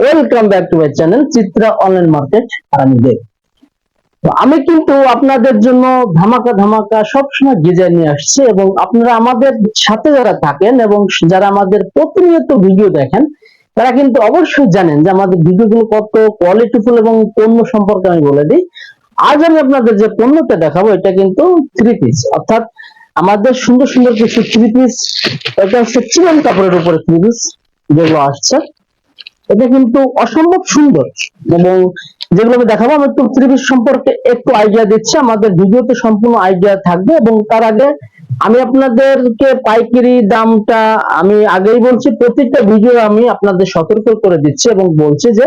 Welcome back to my channel Chitra online market আমি তো আমি কিন্তু আপনাদের জন্য ধামাকা ধামাকা সবসময় ডিজাইন নিয়ে আসছি এবং আপনারা আমাদের সাথে যারা থাকেন এবং যারা আমাদের প্রতিনিয়ত ভিডিও দেখেন, তারা কিন্তু অবশ্যই জানেন যে আমাদের ভিডিওগুলো কত কোয়ালিটিফুল এবং পণ্য সম্পর্কে আমি বলে দিই। আজ আমি আপনাদের যে পণ্যটা দেখাবো, এটা কিন্তু থ্রি পিস অর্থাৎ আমাদের সুন্দর সুন্দর কিছু থ্রি পিস এটা হচ্ছে চিকন কাপড়ের উপরে থ্রি পিস যেগুলো আসছে। এটা কিন্তু অসম্ভব সুন্দর। এবং যেগুলো আমি দেখাবো, আমি একটু থ্রি সম্পর্কে একটু আইডিয়া দিচ্ছি। আমাদের ভিডিওতে সম্পূর্ণ আইডিয়া থাকবে এবং তার আগে আমি আপনাদেরকে পাইকারি দামটা আমি আগেই বলছি, প্রত্যেকটা ভিডিও আমি আপনাদের সতর্ক করে দিচ্ছি এবং বলছি যে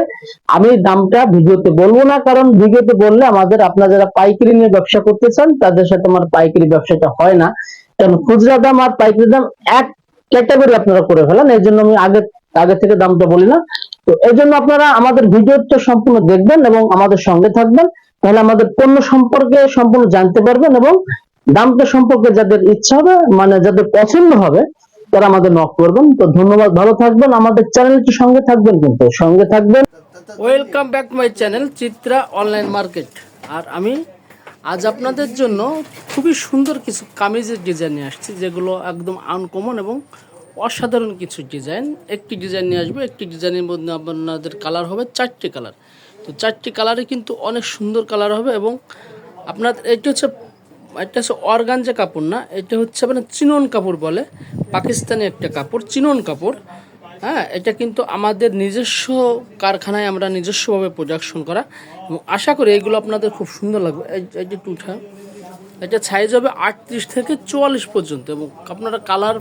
আমি দামটা ভিডিওতে বলব না, কারণ ভিডিওতে বললে আমাদের আপনারা যারা পাইকারি নিয়ে ব্যবসা করতে চান, তাদের সাথে আমার পাইকারি ব্যবসাটা হয় না। কারণ খুচরা দাম আর পাইকারি দাম এক ক্যাটাগরি আপনারা করে ফেলেন এই জন্য আমি আগে আগে থেকে দামটা বলি না। তো এই জন্য আপনারা আমাদের ভিডিওটা সম্পূর্ণ দেখবেন এবং আমাদের সঙ্গে থাকবেন। তাহলে আমাদের পণ্য সম্পর্কে সম্পূর্ণ জানতে পারবেন এবং দামটা সম্পর্কে যাদের ইচ্ছা হবে মানে যাদের পছন্দ হবে, তারা আমাদের নক করবেন। তো ধন্যবাদ, ভালো থাকবেন। আমাদের চ্যানেলটি সঙ্গে থাকবেন কিন্তু, সঙ্গে থাকবেন। Welcome back my channel Chitra online market আর আমি আজ আপনাদের জন্য খুবই সুন্দর কিছু কামিজের ডিজাইন নিয়ে আসছি, যেগুলো একদম আনকমন এবং অসাধারণ কিছু ডিজাইন। একটি ডিজাইন নিয়ে আসবে, একটি ডিজাইনের মধ্যে আপনাদের কালার হবে চারটি কালার। তো চারটি কালারে কিন্তু অনেক সুন্দর কালার হবে এবং আপনার এটি হচ্ছে, এটা হচ্ছে অর্গানজা কাপড় না, এটা হচ্ছে মানে চিনন কাপড় বলে, পাকিস্তানি একটা কাপড়, চিনন কাপড়। হ্যাঁ এটা কিন্তু আমাদের নিজস্ব কারখানায় আমরা নিজস্বভাবে প্রোডাকশন করা। এবং আশা করি এগুলো আপনাদের খুব সুন্দর লাগবে। এই যে টুঠা এটা সাইজ হবে আটত্রিশ থেকে চুয়াল্লিশ পর্যন্ত এবং আপনারা কালার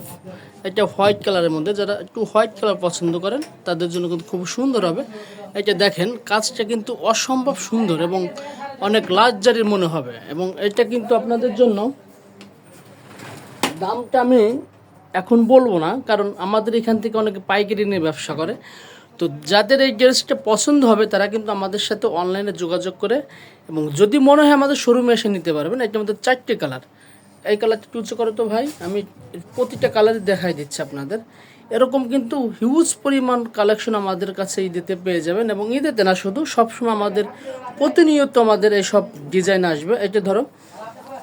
এটা হোয়াইট কালারের মধ্যে, যারা একটু হোয়াইট কালার পছন্দ করেন, তাদের জন্য কিন্তু খুব সুন্দর হবে। এটা দেখেন, কাজটা কিন্তু অসম্ভব সুন্দর এবং অনেক লাক্সারির মনে হবে এবং এটা কিন্তু আপনাদের জন্য দামটা আমি এখন বলব না, কারণ আমাদের এখান থেকে অনেকে পাইকারি নিয়ে ব্যবসা করে। তো যাদের এই ড্রেসটা পছন্দ হবে, তারা কিন্তু আমাদের সাথে অনলাইনে যোগাযোগ করে এবং যদি মনে হয় আমাদের শোরুমে এসে নিতে পারবেন এটার মধ্যে চারটে কালার এই কালারটা টুচে করো তো ভাই, আমি প্রতিটা কালারই দেখাই দিচ্ছি আপনাদের। এরকম কিন্তু হিউজ পরিমাণ কালেকশন আমাদের কাছে ঈদেতে পেয়ে যাবেন এবং ঈদেতে না, শুধু সবসময় আমাদের প্রতিনিয়ত আমাদের এইসব ডিজাইন আসবে। এটা ধরো,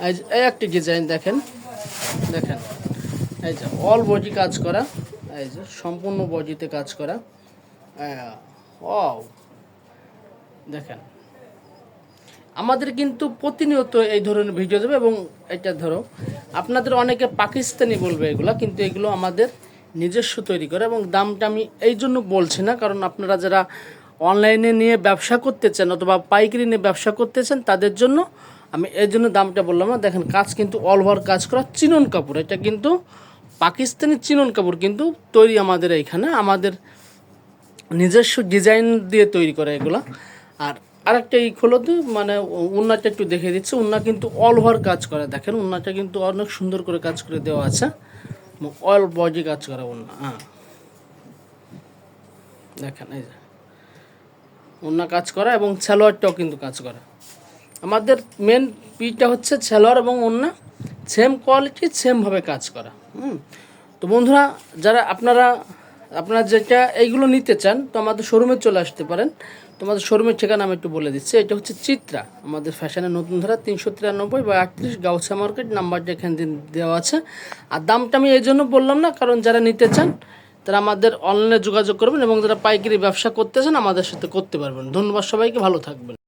এই এই একটি ডিজাইন দেখেন দেখেন। এই যে অল বডি কাজ করা, এই যে, সম্পূর্ণ বডিতে কাজ করা। ও দেখেন। আমাদের কিন্তু প্রতিনিয়ত এই ধরনের ভিডিও দেবে এবং এটা ধরো, আপনাদের অনেকে পাকিস্তানি বলবে এগুলো, কিন্তু এগুলো আমাদের নিজস্ব তৈরি করে এবং দামটা আমি এই জন্য বলছি না, কারণ আপনারা যারা অনলাইনে নিয়ে ব্যবসা করতে চান অথবা পাইকারি নিয়ে ব্যবসা করতে চান তাদের জন্য আমি এই জন্য দামটা বললাম না। দেখেন, কাজ কিন্তু অল ওভার কাজ করা চিনন কাপড়। এটা কিন্তু পাকিস্তানি চিনন কাপড় কিন্তু তৈরি আমাদের এইখানে। আমাদের নিজস্ব ডিজাইন দিয়ে তৈরি করে এগুলো। আর আরেকটা এই তো মানে উন্নাটা একটু দেখে দিচ্ছে। উন্না কিন্তু অল ওভার কাজ করে, দেখেন। উন্নাটা কিন্তু অনেক সুন্দর করে কাজ করে দেওয়া আছে। অল বডি কাজ করে উন্না হ্যাঁ। দেখেন, এই যে। উন্না কাজ করা এবং সালোয়ারটাও কিন্তু কাজ করা। আমাদের মেন পিটা হচ্ছে সালোয়ার এবং উন্না। সেম কোয়ালিটি সেমভাবে কাজ করা, হুম। তো বন্ধুরা, যারা আপনারা আপনারা যেটা এইগুলো নিতে চান, তো আমাদের শোরুমে চলে আসতে পারেন। তোমাদের শোরুমের ঠিকানা আমি একটু বলে দিচ্ছি। এটা হচ্ছে চিত্রা। আমাদের ফ্যাশনের নতুন ধারা তিনশো তিরানব্বই বা আটত্রিশ গাউসা মার্কেট নাম্বারটা এখানে দেওয়া আছে। আর দামটা আমি এই জন্য বললাম না, কারণ যারা নিতে চান, তারা আমাদের অনলাইনে যোগাযোগ করবেন এবং যারা পাইকারি ব্যবসা করতে চান, আমাদের সাথে করতে পারবেন। ধন্যবাদ সবাইকে, ভালো থাকবেন।